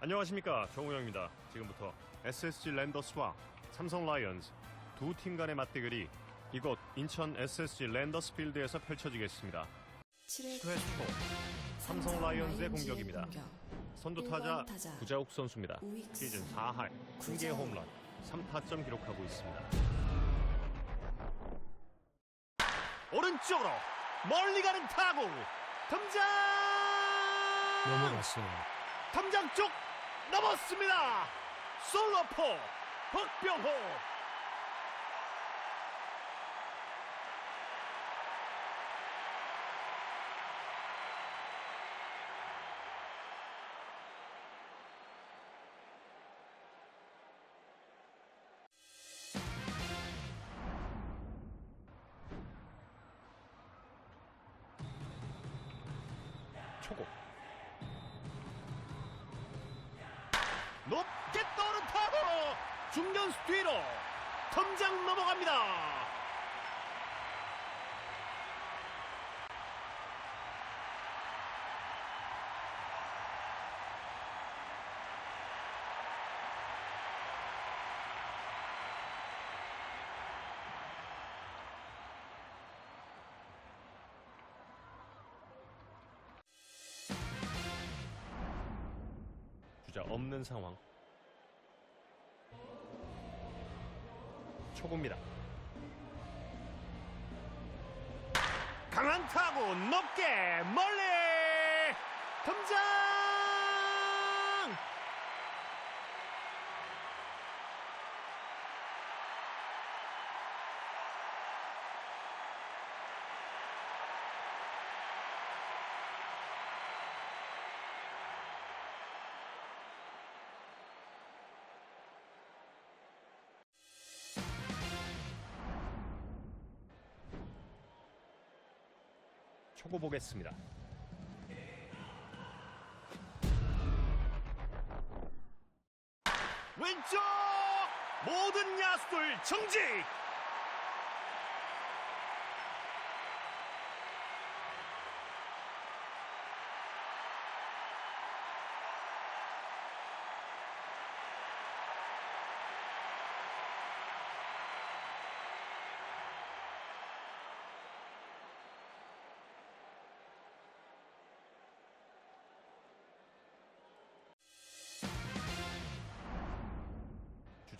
안녕하십니까 정우영입니다. 지금부터 SSG 랜더스와 삼성 라이언즈 두 팀 간의 맞대결이 이곳 인천 SSG 랜더스 필드에서 펼쳐지겠습니다. 7회 10회 초 삼성 라이언즈의 공격입니다. 선두 타자 구자욱 선수입니다. 시즌 4할 1개 홈런 3타점 기록하고 있습니다. 오른쪽으로 멀리 가는 타구 덤장 넘어갔어요. 탐장 쪽 넘었습니다. 솔로포 박병호 초고 높게 떠오른 타구로 중견수 뒤로 덤장 넘어갑니다. 주자 없는 상황. 초구입니다. 강한 타구 높게 멀리 등장! 초구 보겠습니다. 왼쪽 모든 야수들 정지.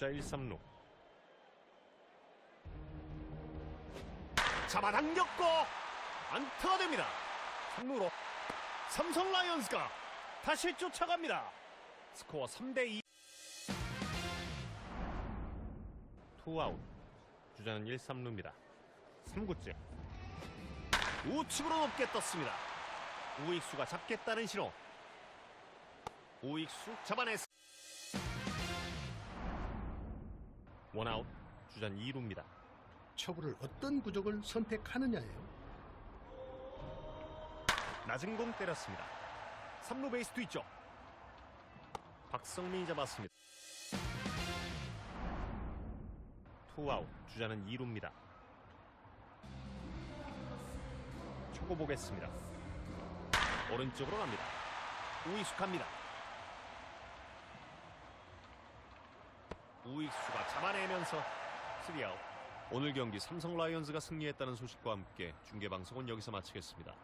주자 1, 3루. 잡아당겼고 안타가 됩니다. 3루로 삼성 라이온즈가 다시 쫓아갑니다. 스코어 3대 2. 투아웃. 주자는 1, 3루입니다. 3구째. 우측으로 높게 떴습니다. 우익수가 잡겠다는 신호. 우익수 잡아냈. 원아웃 주전 2루입니다. 초구를 어떤 구족을 선택하느냐예요. 낮은 공 때렸습니다. 3루 베이스 뒤쪽. 박성민이 잡았습니다. 투아웃 주자는 2루입니다. 초고 보겠습니다. 오른쪽으로 갑니다. 우익수 갑니다. 우익수가 잡아내면서 3아웃. 오늘 경기 삼성 라이온즈가 승리했다는 소식과 함께 중계 방송은 여기서 마치겠습니다.